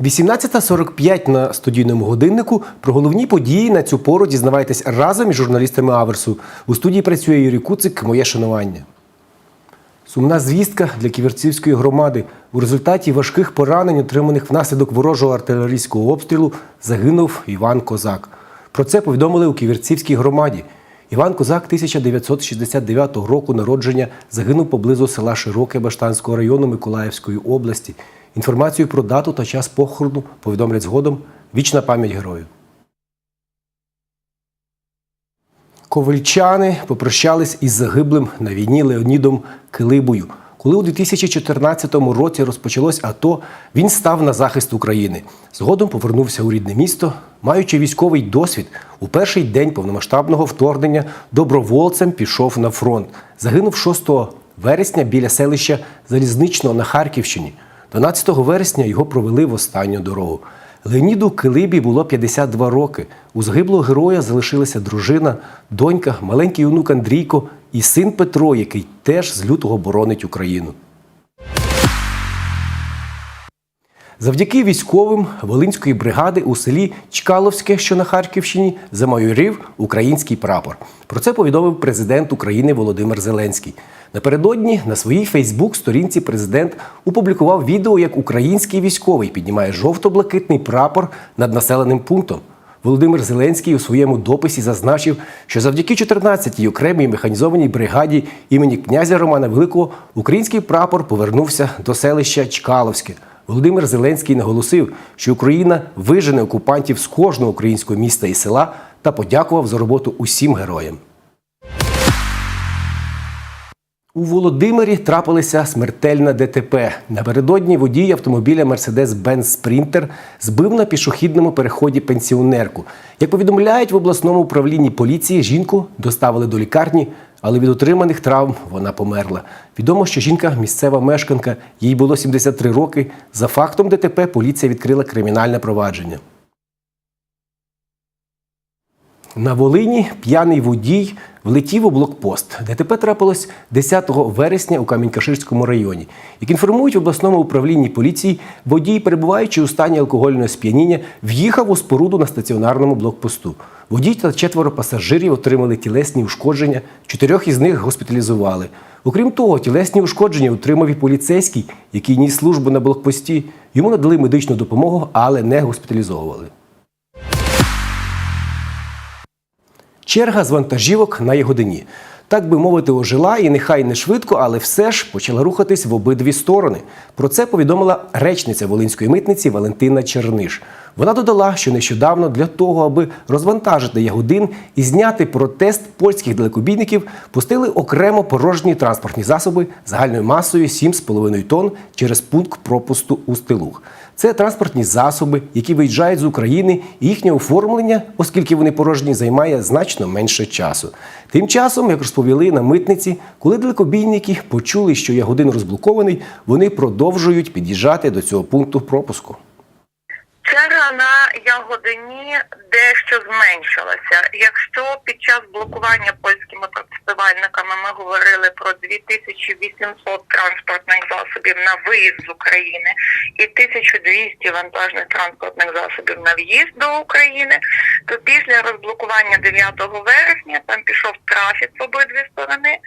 18.45 на студійному годиннику. Про головні події на цю пору дізнавайтесь разом із журналістами Аверсу. У студії працює Юрій Куцик. Моє шанування. Сумна звістка для ківерцівської громади. У результаті важких поранень, отриманих внаслідок ворожого артилерійського обстрілу, загинув Іван Козак. Про це повідомили у ківерцівській громаді. Іван Козак 1969 року народження загинув поблизу села Широке Баштанського району Миколаївської області. Інформацію про дату та час похорону повідомлять згодом вічна пам'ять герою. Ковальчани попрощались із загиблим на війні Леонідом Килибою. Коли у 2014 році розпочалось АТО, він став на захист України. Згодом повернувся у рідне місто, маючи військовий досвід. У перший день повномасштабного вторгнення добровольцем пішов на фронт. Загинув 6 вересня біля селища Залізничного на Харківщині. 12 вересня його провели в останню дорогу. Леоніду Килибі було 52 роки. У загиблого героя залишилася дружина, донька, маленький онук Андрійко і син Петро, який теж з лютого боронить Україну. Завдяки військовим Волинської бригади у селі Чкаловське, що на Харківщині, замайорів український прапор. Про це повідомив президент України Володимир Зеленський. Напередодні на своїй Фейсбук-сторінці президент опублікував відео, як український військовий піднімає жовто-блакитний прапор над населеним пунктом. Володимир Зеленський у своєму дописі зазначив, що завдяки 14-й окремій механізованій бригаді імені князя Романа Великого український прапор повернувся до селища Чкаловське. Володимир Зеленський наголосив, що Україна вижене окупантів з кожного українського міста і села та подякував за роботу усім героям. У Володимирі трапилася смертельна ДТП. Напередодні водій автомобіля Mercedes-Benz Sprinter збив на пішохідному переході пенсіонерку. Як повідомляють в обласному управлінні поліції, жінку доставили до лікарні, але від отриманих травм вона померла. Відомо, що жінка місцева мешканка, їй було 73 роки. За фактом ДТП поліція відкрила кримінальне провадження. На Волині п'яний водій влетів у блокпост. ДТП трапилось 10 вересня у Камінь-Каширському районі. Як інформують в обласному управлінні поліції, водій, перебуваючи у стані алкогольного сп'яніння, в'їхав у споруду на стаціонарному блокпосту. Водій та четверо пасажирів отримали тілесні ушкодження, чотирьох із них госпіталізували. Окрім того, тілесні ушкодження отримав і поліцейський, який ніс службу на блокпості. Йому надали медичну допомогу, але не госпіталізовували. Черга з вантажівок на Ягодині. Так би мовити, ожила і нехай не швидко, але все ж почала рухатись в обидві сторони. Про це повідомила речниця Волинської митниці Валентина Черниш. Вона додала, що нещодавно для того, аби розвантажити Ягодин і зняти протест польських далекобійників, пустили окремо порожні транспортні засоби загальною масою 7,5 тонн через пункт пропусту у Стилух. Це транспортні засоби, які виїжджають з України, і їхнє оформлення, оскільки вони порожні, займає значно менше часу. Тим часом, як розповіли на митниці, коли далекобійники почули, що Ягодин розблокований, вони продовжують під'їжджати до цього пункту пропуску. Черга на Ягодині дещо зменшилася. Якщо під час блокування польськими протестувальниками ми говорили про 2800 транспортних засобів на виїзд з України і 1200 вантажних транспортних засобів на в'їзд до України, то після розблокування 9 вересня там пішов трафік в обидві сторони.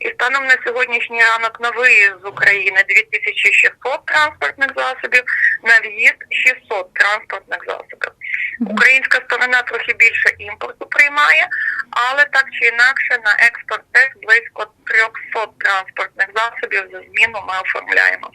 І станом на сьогоднішній ранок на виїзд з України 2600 транспортних засобів, на в'їзд 600 транспортних засобів. Українська сторона трохи більше імпорту приймає, але так чи інакше на експорт теж близько 300 транспортних засобів за зміну ми оформляємо.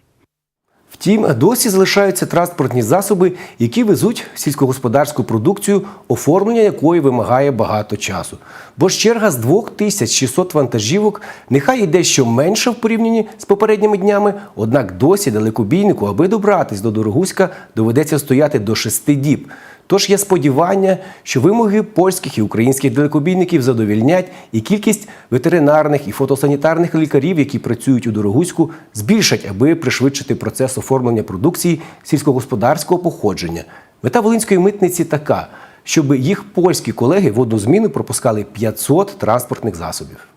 Втім, досі залишаються транспортні засоби, які везуть сільськогосподарську продукцію, оформлення якої вимагає багато часу. Бо ж черга з 2600 вантажівок нехай і дещо менша в порівнянні з попередніми днями, однак досі далекобійнику, аби добратись до Дорогуська, доведеться стояти до шести діб. Тож є сподівання, що вимоги польських і українських далекобійників задовільнять, і кількість ветеринарних і фотосанітарних лікарів, які працюють у Дорогуську, збільшать, аби пришвидшити процес оформлення продукції сільськогосподарського походження. Мета волинської митниці така, щоб їх польські колеги в одну зміну пропускали 500 транспортних засобів.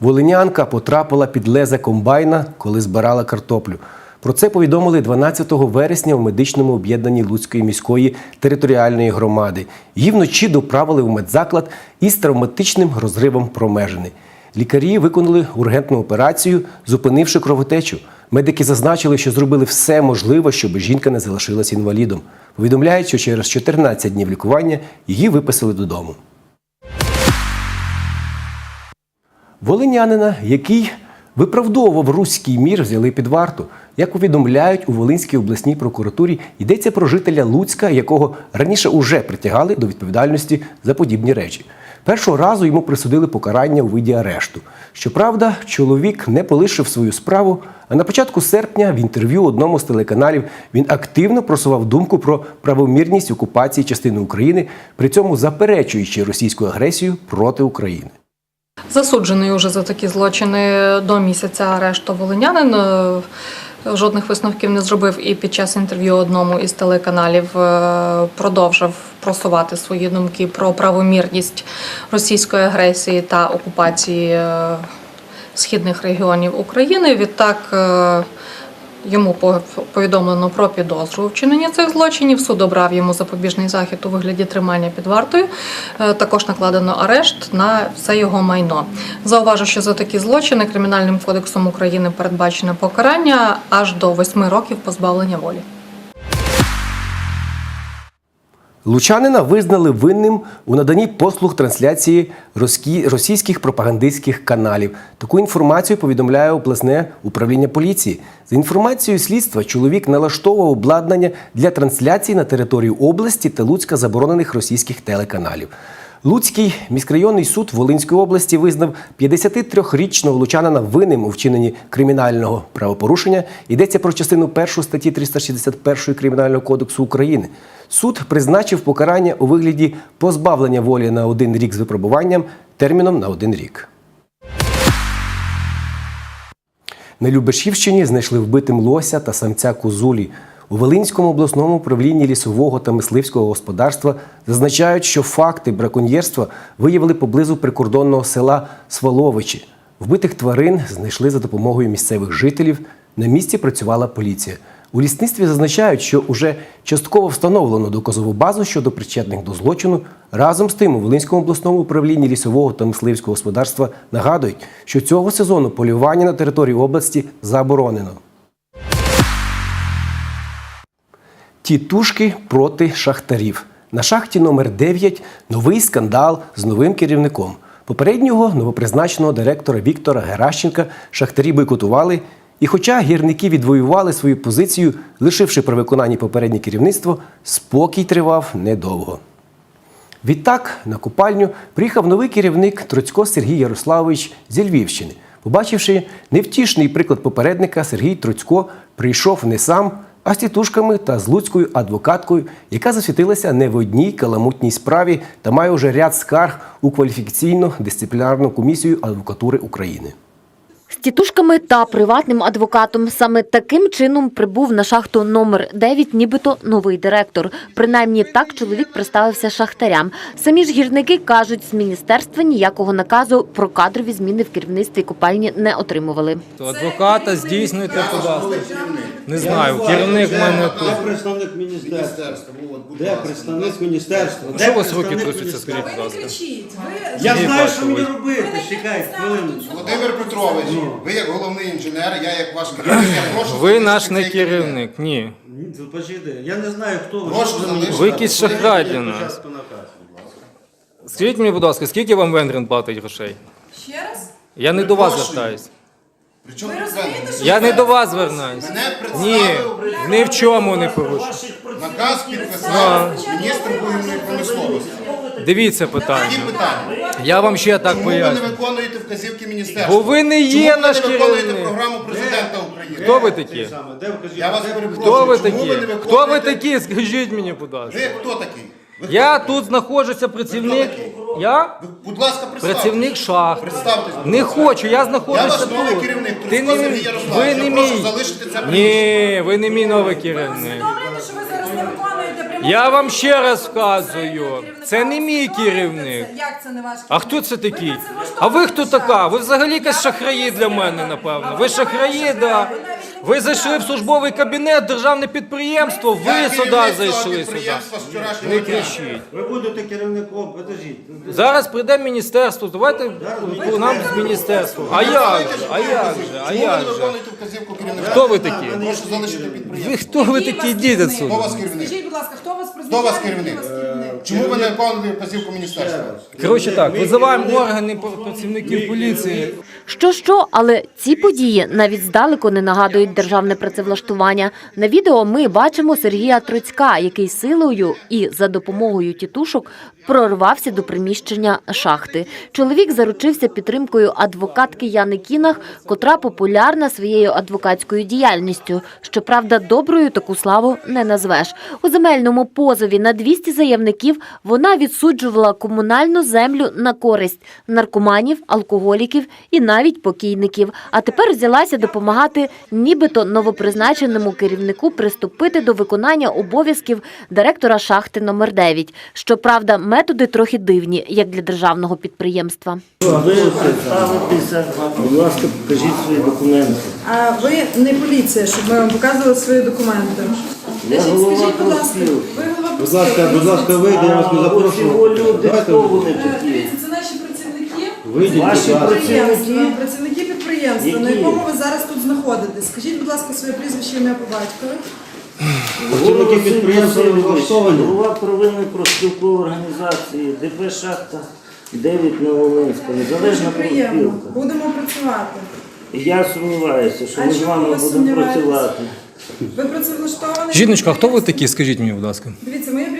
Волинянка потрапила під леза комбайна, коли збирала картоплю. Про це повідомили 12 вересня в медичному об'єднанні Луцької міської територіальної громади. Її вночі доправили в медзаклад із травматичним розривом промежини. Лікарі виконали ургентну операцію, зупинивши кровотечу. Медики зазначили, що зробили все можливе, щоб жінка не залишилась інвалідом. Повідомляють, що через 14 днів лікування її виписали додому. Волинянина, який виправдовував руський мір, взяли під варту. Як повідомляють у Волинській обласній прокуратурі, йдеться про жителя Луцька, якого раніше уже притягали до відповідальності за подібні речі. Першого разу йому присудили покарання у виді арешту. Щоправда, чоловік не полишив свою справу. А на початку серпня в інтерв'ю одному з телеканалів він активно просував думку про правомірність окупації частини України, при цьому заперечуючи російську агресію проти України. Засуджений уже за такі злочини до місяця арешту волинянин. е, Жодних висновків не зробив і під час інтерв'ю одному із телеканалів е, продовжив просувати свої думки про правомірність російської агресії та окупації е, східних регіонів України. Відтак Йому по- повідомлено про підозру вчинення цих злочинів. Суд обрав йому запобіжний захід у вигляді тримання під вартою. Е, Також накладено арешт на все його майно. Зауважу, що за такі злочини Кримінальним кодексом України передбачено покарання аж до восьми років позбавлення волі. Лучанина визнали винним у наданні послуг трансляції російських пропагандистських каналів. Таку інформацію повідомляє обласне управління поліції. За інформацією слідства, чоловік налаштовував обладнання для трансляції на території області та Луцька заборонених російських телеканалів. Луцький міськрайонний суд Волинської області визнав 53-річного лучанина винним у вчиненні кримінального правопорушення. Йдеться про частину 1 статті 361 Кримінального кодексу України. Суд призначив покарання у вигляді позбавлення волі на один рік з випробуванням терміном на один рік. На Любешівщині знайшли вбитим лося та самця козулі. У Волинському обласному управлінні лісового та мисливського господарства зазначають, що факти браконьєрства виявили поблизу прикордонного села Сваловичі. Вбитих тварин знайшли за допомогою місцевих жителів. На місці працювала поліція. У лісництві зазначають, що уже частково встановлено доказову базу щодо причетних до злочину. Разом з тим, у Волинському обласному управлінні лісового та мисливського господарства нагадують, що цього сезону полювання на території області заборонено. Тітушки проти шахтарів. На шахті номер 9 новий скандал з новим керівником. Попереднього новопризначеного директора Віктора Геращенка шахтарі бойкотували. І хоча гірники відвоювали свою позицію, лишивши при виконанні попереднє керівництво, спокій тривав недовго. Відтак на купальню приїхав новий керівник Троцько Сергій Ярославович зі Львівщини. Побачивши невтішний приклад попередника, Сергій Троцько прийшов не сам, а з тітушками та з луцькою адвокаткою, яка засвітилася не в одній каламутній справі та має уже ряд скарг у кваліфікаційно-дисциплінарну комісію адвокатури України. З тітушками та приватним адвокатом саме таким чином прибув на шахту номер 9 нібито новий директор. Принаймні так чоловік представився шахтарям. Самі ж гірники кажуть, з міністерства ніякого наказу про кадрові зміни в керівництві копальні не отримували. То адвоката здійснюйте, будь ласка. Не знаю, керівник в мене Де тут. представник міністерства? Де представник міністерства? А Де Що у вас руки представник трусяться, скажіть, будь ласка? Я знаю, що мені робити. Чекайте хвилиночку. Володимир Петрович, ви як головний інженер, я як ваш керівник, я прошу... Ви наш не цей керівник, ні. Ні, це Почекайте, я не знаю, хто ви. Прошу що ви залишити. Ви якийсь шахрай для нас. спочатку наказ. Скажіть мені, будь ласка, скільки вам Венгрин платить грошей? Ще раз? Я не до вас Прошу. звертаюсь. Причому Ви розумієте, що Я не до вас зараз. Мене Ні, представив ні в чому не порушую. Наказ підписав міністр вугільної промисловості. Дивіться питання. Які питання? Я вам ще так Чому ви не поясню. виконуєте вказівки міністерства? Бо ви не є Чому ви наш не виконуєте керівник. програму президента України? Хто ви такі? Саме, де вкажіть? Я вас перепрошую. Хто ви чому такі? не Хто ви виконуєте- такі? Скажіть мені, будь ласка. Ви хто такий? Ви Я тут знаходжуся працівник. Я Будь ласка, представтесь. працівник шахти. Представтесь. будь Не ласка. хочу, я Я знаходжуся ваш новий тут. керівник, Ти не, Сергій ви не Я прошу мій. залишити це. Ні, ви не мій новий керівник. усвідомлюєте, що ви зараз не виконуєте пряму Я вам ще раз вказую, це не мій керівник. Як це не ваш А хто це такий? А ви хто така? Ви взагалі якась шахраї для мене, напевно. Ви шахраї, да. Ви зайшли в службовий кабінет, державне підприємство, ви сюди зайшли сюди. Не кричіть. Ви будете керівником, подождіть. Зараз прийде міністерство. Давайте нам з міністерства. А як же? А як же? А як же? виконуєте вказівку керівника? Хто ви такі? Прошу залишити підприємство. Ви хто ви такі вас йдіть керівник? Хто вас керівник? Скажіть, будь ласка, хто вас Хто вас керівник? Чому ви не виконуєте вказівку міністерства? Коротше так, визиваємо органи працівників поліції. Що що, але ці події навіть здалеку не нагадують державне працевлаштування. На відео ми бачимо Сергія Троцька, який силою і за допомогою тітушок прорвався до приміщення шахти. Чоловік заручився підтримкою адвокатки Яни Кінах, котра популярна своєю адвокатською діяльністю. Щоправда, доброю таку славу не назвеш. У земельному позові на 200 заявників вона відсуджувала комунальну землю на користь наркоманів, алкоголіків і навіть покійників. А тепер взялася допомагати нібито новопризначеному керівнику приступити до виконання обов'язків директора шахти номер 9 Щоправда, методи трохи дивні, як для державного підприємства. Ви представитеся, будь ласка, покажіть свої документи. А ви не поліція, щоб ми вам показували свої документи. Я Скажіть, голова скажіть, будь ласка, профспілки. ви голова Будь ласка, будь ласка, вийде, я вас не ось люди, Давайте хто вони Е, такі? Дивіться, це наші працівники. Вийдіть, Ваші будь ласка. Підприємства, працівники підприємства, на Які? якому ви зараз тут знаходитесь. Скажіть, будь ласка, своє прізвище ім'я по батькові. Працівники Голова підприємства влаштовані. Голова провинної профспілкової організації ДП Шахта 9 Новолинська, незалежна Дуже профспілка. Будемо працювати. Я сумніваюся, що А ми з чому вами ви будемо сумніваєтесь? працювати. Ви працевлаштовані? Жіночка, а хто ви такі? Скажіть мені, будь ласка. Дивіться, моє прізвище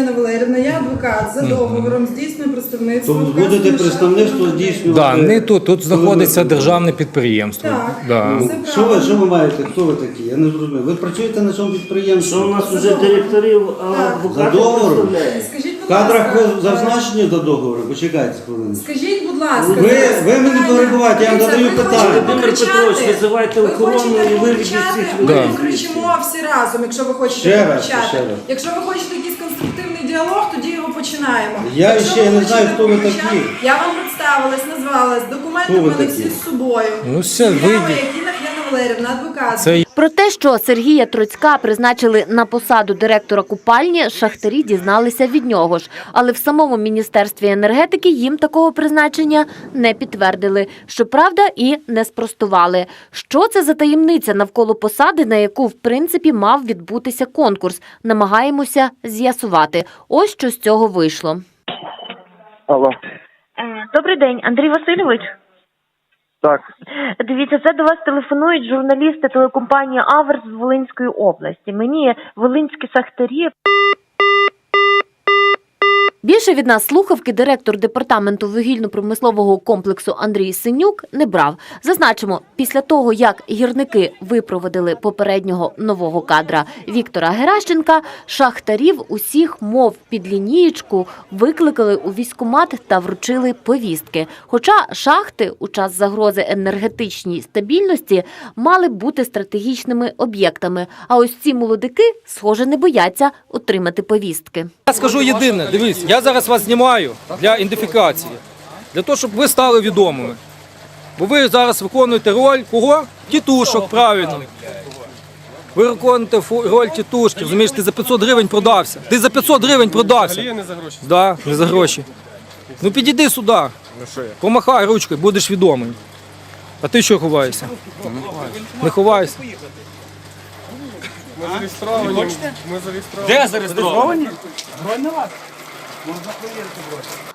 Яна Валерівна, я адвокат за договором, здійснює представництво. Тобто будете представництво здійснювати? Да, не тут, тут знаходиться державне підприємство. Так. Да. Це Що ви, правильно. що ви маєте? Хто ви такі? Я не зрозумів. Ви працюєте на цьому підприємстві? Що у нас вже директорів, а Так. адвокати За договором? представляють? Скажіть, В будь кадрах ви зазначені до договору? Почекайте хвилину. Скажіть, будь ласка, Ви- зараз ви мене питання. перебиваєте, я вам Дивіться, задаю ви питання. хочете Володимир покричати? Петрович, визивайте охорону і виведіть покричати? цих Ми людей покричимо всі разом, якщо ви хочете Ще раз, покричати. ще раз. Якщо ви хочете конструктивний діалог, тоді його починаємо. Я Якщо ще ви не знаю, хочете хто ви такі. Я вам представилась, назвалась, документи Хто в ви мене такі? всі з собою. Ну все, Я вийдіть. Яна Валерівна, адвокат. Це Про те, що Сергія Троцька призначили на посаду директора купальні, шахтарі дізналися від нього ж. Але в самому міністерстві енергетики їм такого призначення не підтвердили. Щоправда, і не спростували. Що це за таємниця навколо посади, на яку в принципі мав відбутися конкурс? Намагаємося з'ясувати. Ось що з цього вийшло. Алло, Е, Добрий день, Андрій Васильович. Так, Дивіться, це до вас телефонують журналісти телекомпанії Аверс з Волинської області. Мені волинські шахтарі. Більше від нас слухавки директор департаменту вугільно-промислового комплексу Андрій Синюк не брав. Зазначимо, після того як гірники випроводили попереднього нового кадра Віктора Геращенка, шахтарів усіх, мов під лінієчку, викликали у військкомат та вручили повістки. Хоча шахти у час загрози енергетичній стабільності мали бути стратегічними об'єктами. А ось ці молодики, схоже, не бояться отримати повістки. Я скажу єдине, дивіться, я зараз вас знімаю для ідентифікації, для того, щоб ви стали відомими. Бо ви зараз виконуєте роль кого? Тітушок, правильно. Ви виконуєте роль тітушки, розумієш, ти за 500 гривень продався. Ти за 500 гривень продався. не за гроші. Да, не за гроші. Ну підійди сюди. Помахай ручкою, будеш відомий. А ти що ховаєшся? Не ховайся. Де зареєстровані?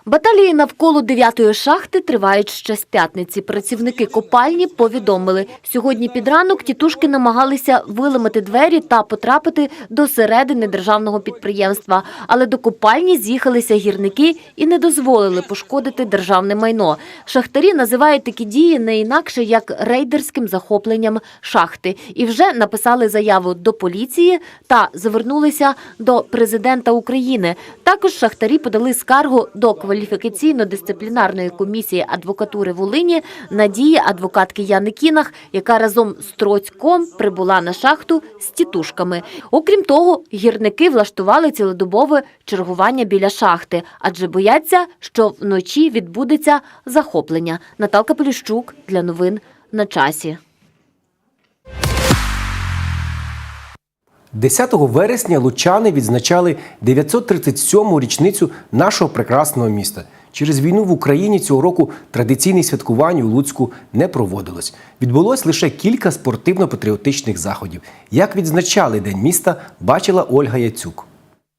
Баталії навколо дев'ятої шахти тривають ще з п'ятниці. Працівники копальні повідомили, сьогодні під ранок тітушки намагалися виламати двері та потрапити до середини державного підприємства. Але до копальні з'їхалися гірники і не дозволили пошкодити державне майно. Шахтарі називають такі дії не інакше як рейдерським захопленням шахти. І вже написали заяву до поліції та звернулися до президента України. Також шахтарі подали скаргу до кваліфікаційно-дисциплінарної комісії адвокатури Волині на дії адвокатки Яни Кінах, яка разом з Троцьком прибула на шахту з тітушками. Окрім того, гірники влаштували цілодобове чергування біля шахти, адже бояться, що вночі відбудеться захоплення. Наталка Поліщук для новин на часі. 10 вересня лучани відзначали 937-му річницю нашого прекрасного міста. Через війну в Україні цього року традиційне святкування у Луцьку не проводилось. Відбулось лише кілька спортивно-патріотичних заходів. Як відзначали День міста, бачила Ольга Яцюк.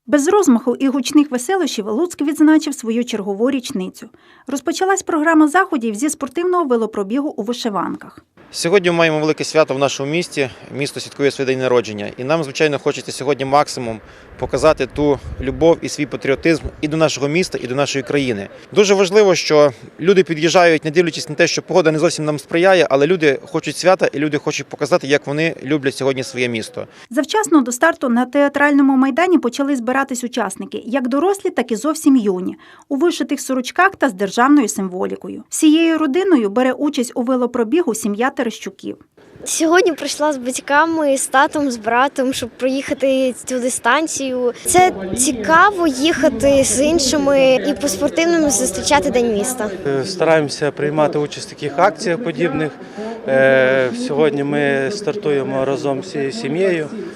Без розмаху і гучних веселощів Луцьк відзначив свою чергову річницю. Розпочалась програма заходів зі спортивного велопробігу у вишиванках. Сьогодні ми маємо велике свято в нашому місті. Місто святкує свій день народження. І нам, звичайно, хочеться сьогодні максимум показати ту любов і свій патріотизм і до нашого міста, і до нашої країни. Дуже важливо, що люди під'їжджають, не дивлячись на те, що погода не зовсім нам сприяє, але люди хочуть свята і люди хочуть показати, як вони люблять сьогодні своє місто. Завчасно до старту на театральному майдані почали збиратись учасники, як дорослі, так і зовсім юні, у вишитих сорочках та з державною символікою. Всією родиною бере участь у велопробігу сім'я Терещуків. Сьогодні прийшла з батьками, з татом, з братом, щоб проїхати цю дистанцію. Це цікаво їхати з іншими і по спортивному зустрічати день міста. Стараємося приймати участь в таких акціях подібних. Е, Сьогодні ми стартуємо разом з сім'єю е,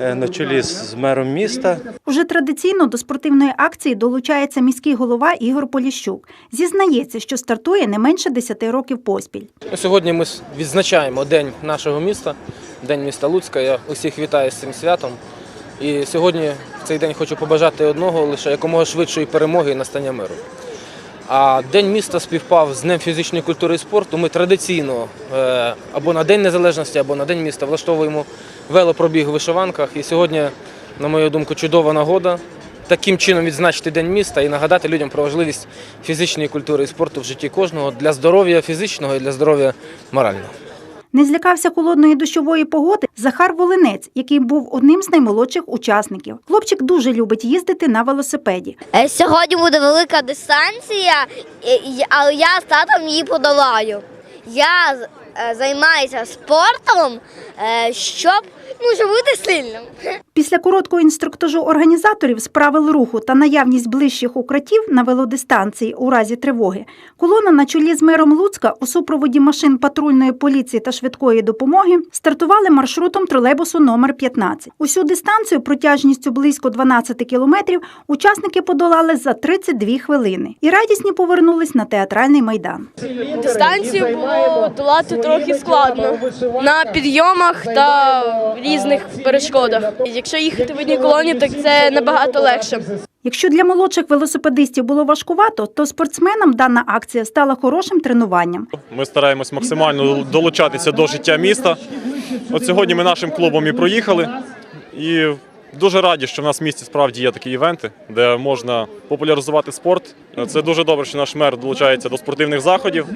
на чолі з мером міста. Уже традиційно до спортивної акції долучається міський голова Ігор Поліщук. Зізнається, що стартує не менше 10 років поспіль. Сьогодні ми відзначаємо День нашого міста, День міста Луцька. Я усіх вітаю з цим святом. І сьогодні в цей день хочу побажати одного лише якомога швидшої перемоги і настання миру. А День міста співпав з Днем фізичної культури і спорту. Ми традиційно е, або на День Незалежності, або на День міста влаштовуємо велопробіг у вишиванках. І сьогодні, на мою думку, чудова нагода таким чином відзначити День міста і нагадати людям про важливість фізичної культури і спорту в житті кожного для здоров'я фізичного і для здоров'я морального. Не злякався холодної дощової погоди Захар Волинець, який був одним з наймолодших учасників. Хлопчик дуже любить їздити на велосипеді. Е, Сьогодні буде велика дистанція, але я з татом її подолаю. Я е, займаюся спортом, е, щоб, ну, щоб бути сильним. Після короткого інструктажу організаторів з правил руху та наявність ближчих укриттів на велодистанції у разі тривоги, колона на чолі з мером Луцька у супроводі машин патрульної поліції та швидкої допомоги стартували маршрутом тролейбусу номер 15. Усю дистанцію протяжністю близько 12 кілометрів учасники подолали за 32 хвилини і радісні повернулись на театральний майдан. Дистанцію було долати трохи складно на підйомах та різних перешкодах. Якщо їхати в одній колоні, так це набагато легше. Якщо для молодших велосипедистів було важкувато, то спортсменам дана акція стала хорошим тренуванням. Ми стараємось максимально долучатися до життя міста. От сьогодні ми нашим клубом і проїхали. І дуже раді, що в нас в місті справді є такі івенти, де можна популяризувати спорт. Це дуже добре, що наш мер долучається до спортивних заходів.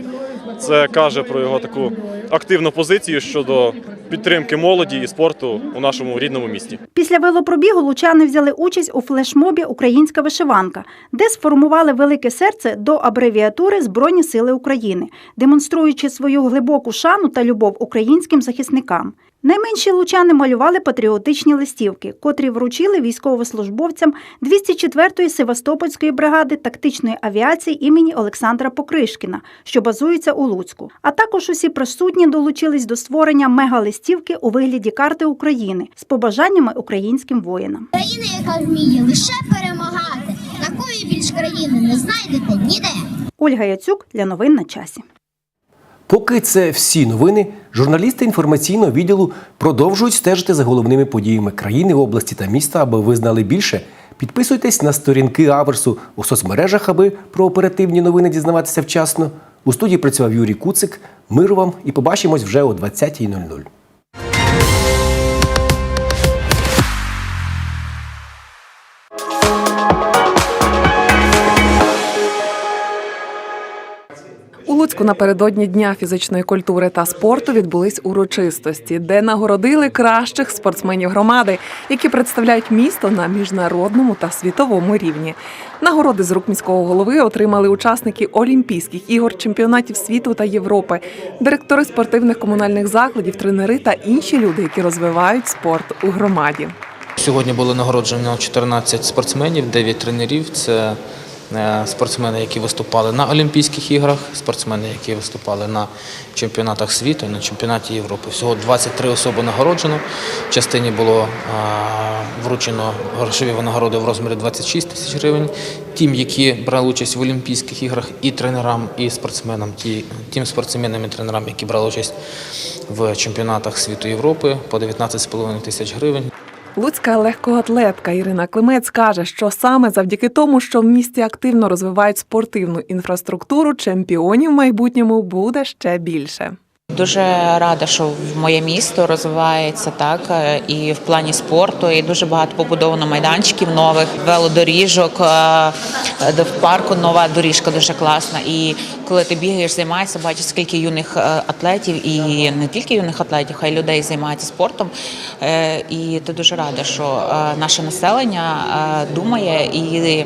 Це каже про його таку активну позицію щодо підтримки молоді і спорту у нашому рідному місті. Після велопробігу лучани взяли участь у флешмобі Українська вишиванка, де сформували велике серце до абревіатури Збройні Сили України, демонструючи свою глибоку шану та любов українським захисникам. Найменші лучани малювали патріотичні листівки, котрі вручили військовослужбовцям 204-ї Севастопольської бригади тактичної авіації імені Олександра Покришкіна, що базується у Луцьку. А також усі присутні долучились до створення мегалистівки у вигляді карти України з побажаннями українським воїнам. Країна, яка вміє лише перемагати, такої більш країни не знайдете ніде. Ольга Яцюк для новин на часі. Поки це всі новини, журналісти інформаційного відділу продовжують стежити за головними подіями країни, області та міста, аби ви знали більше. Підписуйтесь на сторінки Аверсу у соцмережах, аби про оперативні новини дізнаватися вчасно. У студії працював Юрій Куцик. Миру вам і побачимось вже о 20.00. Луцьку напередодні Дня фізичної культури та спорту відбулись урочистості, де нагородили кращих спортсменів громади, які представляють місто на міжнародному та світовому рівні. Нагороди з рук міського голови отримали учасники Олімпійських ігор, чемпіонатів світу та Європи, директори спортивних комунальних закладів, тренери та інші люди, які розвивають спорт у громаді. Сьогодні було нагороджено 14 спортсменів, 9 тренерів. Це спортсмени, які виступали на Олімпійських іграх, спортсмени, які виступали на чемпіонатах світу на чемпіонаті Європи. Всього 23 особи нагороджено. Частині було е, вручено грошові винагороди в розмірі 26 тисяч гривень. Тим, які брали участь в Олімпійських іграх, і тренерам, і спортсменам, тим спортсменам і тренерам, які брали участь в чемпіонатах світу Європи, по 19,5 тисяч гривень. Луцька легкоатлетка Ірина Климець каже, що саме завдяки тому, що в місті активно розвивають спортивну інфраструктуру, чемпіонів в майбутньому буде ще більше. Дуже рада, що в моє місто розвивається так е, і в плані спорту, і дуже багато побудовано майданчиків нових, велодоріжок, е, в парку нова доріжка дуже класна. І коли ти бігаєш, займаєшся, бачиш, скільки юних е, атлетів, і не тільки юних атлетів, а й людей займаються спортом. Е, І ти дуже рада, що е, наше населення е, думає і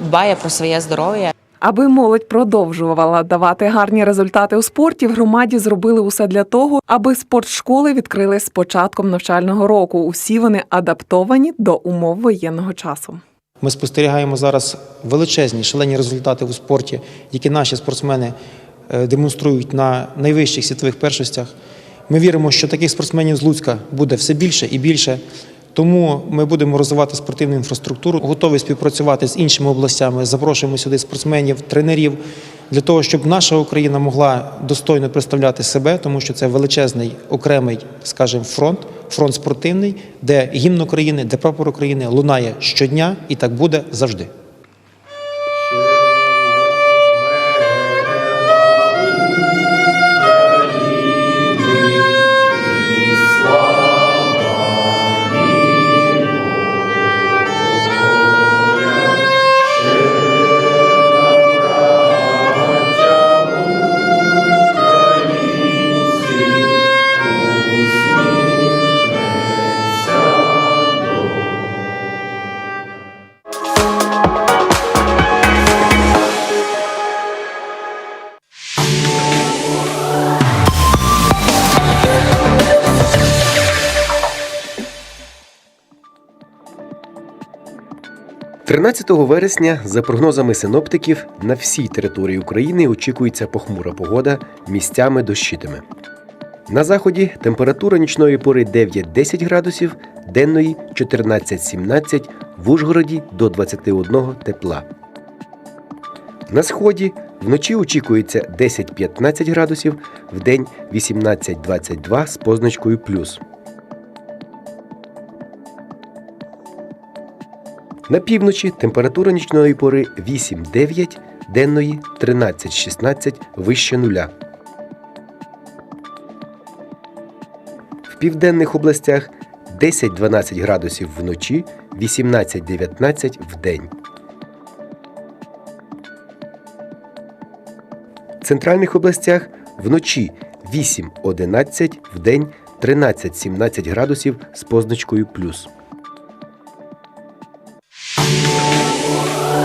дбає про своє здоров'я. Аби молодь продовжувала давати гарні результати у спорті, в громаді зробили усе для того, аби спортшколи відкрили з початком навчального року. Усі вони адаптовані до умов воєнного часу. Ми спостерігаємо зараз величезні шалені результати у спорті, які наші спортсмени е, демонструють на найвищих світових першостях. Ми віримо, що таких спортсменів з Луцька буде все більше і більше. Тому ми будемо розвивати спортивну інфраструктуру, готові співпрацювати з іншими областями. Запрошуємо сюди спортсменів, тренерів для того, щоб наша Україна могла достойно представляти себе, тому що це величезний окремий, скажімо, фронт, фронт спортивний, де гімн України, де прапор України лунає щодня, і так буде завжди. – 13 вересня, за прогнозами синоптиків, на всій території України очікується похмура погода місцями дощитиме. На заході температура нічної пори 9-10 градусів, денної 14-17, в Ужгороді до 21 тепла. На сході вночі очікується 10-15 градусів, вдень 18-22 з позначкою плюс. На півночі температура нічної пори 8-9, денної 13-16 вище нуля. В південних областях 10-12 градусів вночі, 18-19 вдень. В центральних областях вночі 8-11, вдень 13-17 градусів з позначкою плюс.